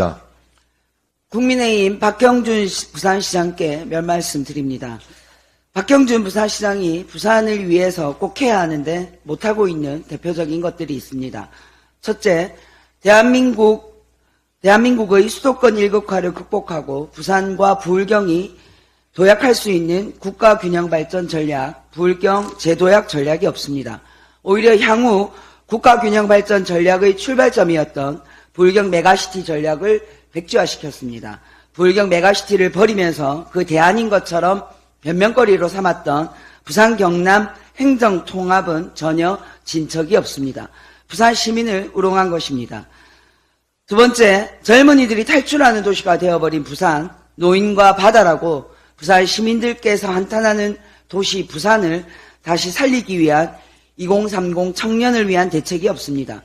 질문입니다. 국민의힘 박형준 시- 부산시장께 몇 말씀 드립니다. 박형준 부산시장이 부산을 위해서 꼭 해야 하는데 못하고 있는 대표적인 것들이 있습니다. 첫째, 대한민국, 대한민국의 수도권 일극화를 극복하고 부산과 부울경이 도약할 수 있는 국가 균형 발전 전략, 부울경 재도약 전략이 없습니다. 오히려 향후 국가 균형 발전 전략의 출발점이었던 부울경 메가시티 전략을 백지화시켰습니다. 부울경 메가시티를 버리면서 그 대안인 것처럼 변명거리로 삼았던 부산 경남 행정 통합은 전혀 진척이 없습니다. 부산 시민을 우롱한 것입니다. 두 번째, 젊은이들이 탈출하는 도시가 되어버린 부산, 노인과 바다라고 부산 시민들께서 한탄하는 도시 부산을 다시 살리기 위한 2030 청년을 위한 대책이 없습니다.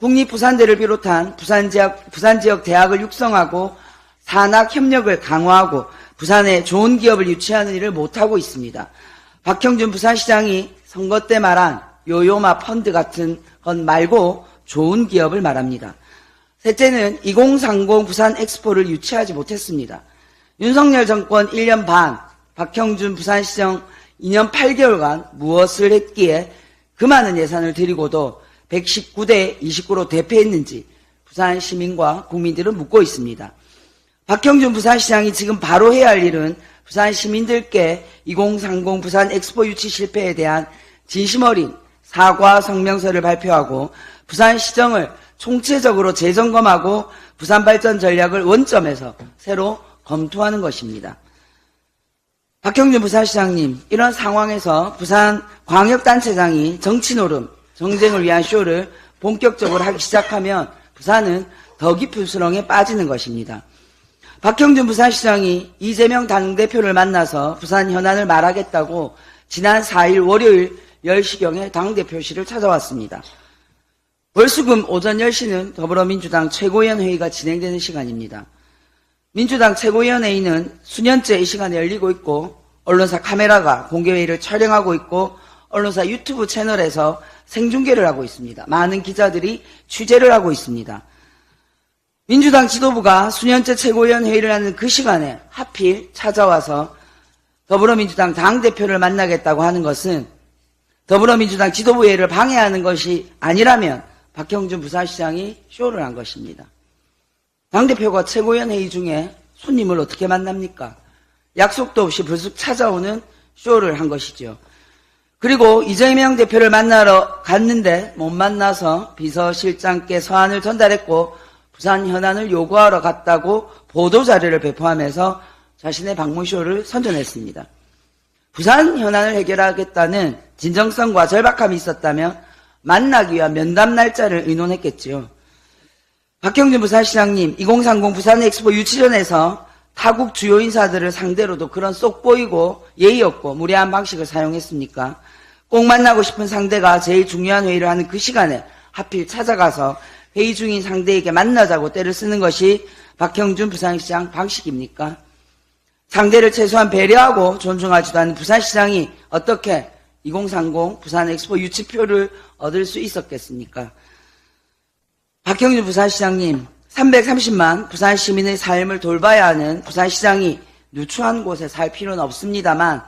국립부산대를 비롯한 부산 지역, 부산 지역 대학을 육성하고 산학 협력을 강화하고 부산에 좋은 기업을 유치하는 일을 못하고 있습니다. 박형준 부산시장이 선거 때 말한 요요마 펀드 같은 것 말고 좋은 기업을 말합니다. 셋째는 2030 부산 엑스포를 유치하지 못했습니다. 윤석열 정권 1년 반, 박형준 부산시장 2년 8개월간 무엇을 했기에 그 많은 예산을 들이고도 119대 29로 대패했는지 부산 시민과 국민들은 묻고 있습니다. 박형준 부산시장이 지금 바로 해야 할 일은 부산 시민들께 2030 부산 엑스포 유치 실패에 대한 진심 어린 사과 성명서를 발표하고 부산 시정을 총체적으로 재점검하고 부산 발전 전략을 원점에서 새로 검토하는 것입니다. 박형준 부산시장님, 이런 상황에서 부산 광역단체장이 정치 노름, 정쟁을 위한 쇼를 본격적으로 하기 시작하면 부산은 더 깊은 수렁에 빠지는 것입니다. 박형준 부산시장이 이재명 당대표를 만나서 부산 현안을 말하겠다고 지난 4일 월요일 10시경에 당대표실을 찾아왔습니다. 월수금 오전 10시는 더불어민주당 최고위원 회의가 진행되는 시간입니다. 민주당 최고위원 회의는 수년째 이 시간에 열리고 있고 언론사 카메라가 공개회의를 촬영하고 있고 언론사 유튜브 채널에서 생중계를 하고 있습니다. 많은 기자들이 취재를 하고 있습니다. 민주당 지도부가 수년째 최고위원 회의를 하는 그 시간에 하필 찾아와서 더불어민주당 당대표를 만나겠다고 하는 것은 더불어민주당 지도부 회의를 방해하는 것이 아니라면 박형준 부산시장이 쇼를 한 것입니다. 당대표가 최고위원 회의 중에 손님을 어떻게 만납니까? 약속도 없이 불쑥 찾아오는 쇼를 한 것이죠. 그리고 이재명 대표를 만나러 갔는데 못 만나서 비서실장께 서한을 전달했고 부산 현안을 요구하러 갔다고 보도자료를 배포하면서 자신의 방문쇼를 선전했습니다. 부산 현안을 해결하겠다는 진정성과 절박함이 있었다면 만나기 위한 면담 날짜를 의논했겠지요. 박형준 부산시장님, 2030 부산 엑스포 유치전에서 타국 주요 인사들을 상대로도 그런 쏙 보이고 예의 없고 무례한 방식을 사용했습니까? 꼭 만나고 싶은 상대가 제일 중요한 회의를 하는 그 시간에 하필 찾아가서 회의 중인 상대에게 만나자고 때를 쓰는 것이 박형준 부산시장 방식입니까? 상대를 최소한 배려하고 존중하지도 않는 부산시장이 어떻게 2030 부산 엑스포 유치표를 얻을 수 있었겠습니까? 박형준 부산시장님, 330만 부산 시민의 삶을 돌봐야 하는 부산시장이 누추한 곳에 살 필요는 없습니다만,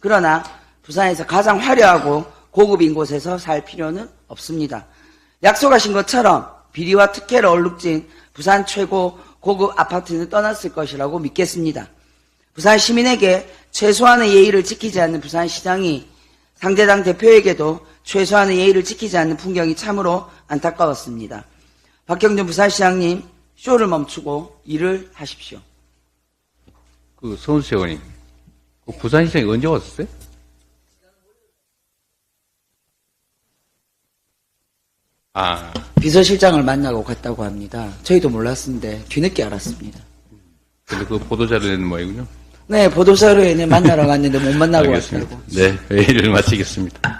그러나 부산에서 가장 화려하고 고급인 곳에서 살 필요는 없습니다. 약속하신 것처럼 비리와 특혜를 얼룩진 부산 최고 고급 아파트는 떠났을 것이라고 믿겠습니다. 부산 시민에게 최소한의 예의를 지키지 않는 부산시장이 상대당 대표에게도 최소한의 예의를 지키지 않는 풍경이 참으로 안타까웠습니다. 박형준 부산시장님, 쇼를 멈추고 일을 하십시오. 그 서은수 의원님, 그 부산시장이 언제 왔었어요? 아, 비서실장을 만나고 갔다고 합니다. 저희도 몰랐는데 뒤늦게 알았습니다. 근데 그 보도자료에는 뭐이군요. 네, 보도자료에는 만나러 갔는데 못 만나고 알겠습니다. 왔다고. 네, 회의를 마치겠습니다.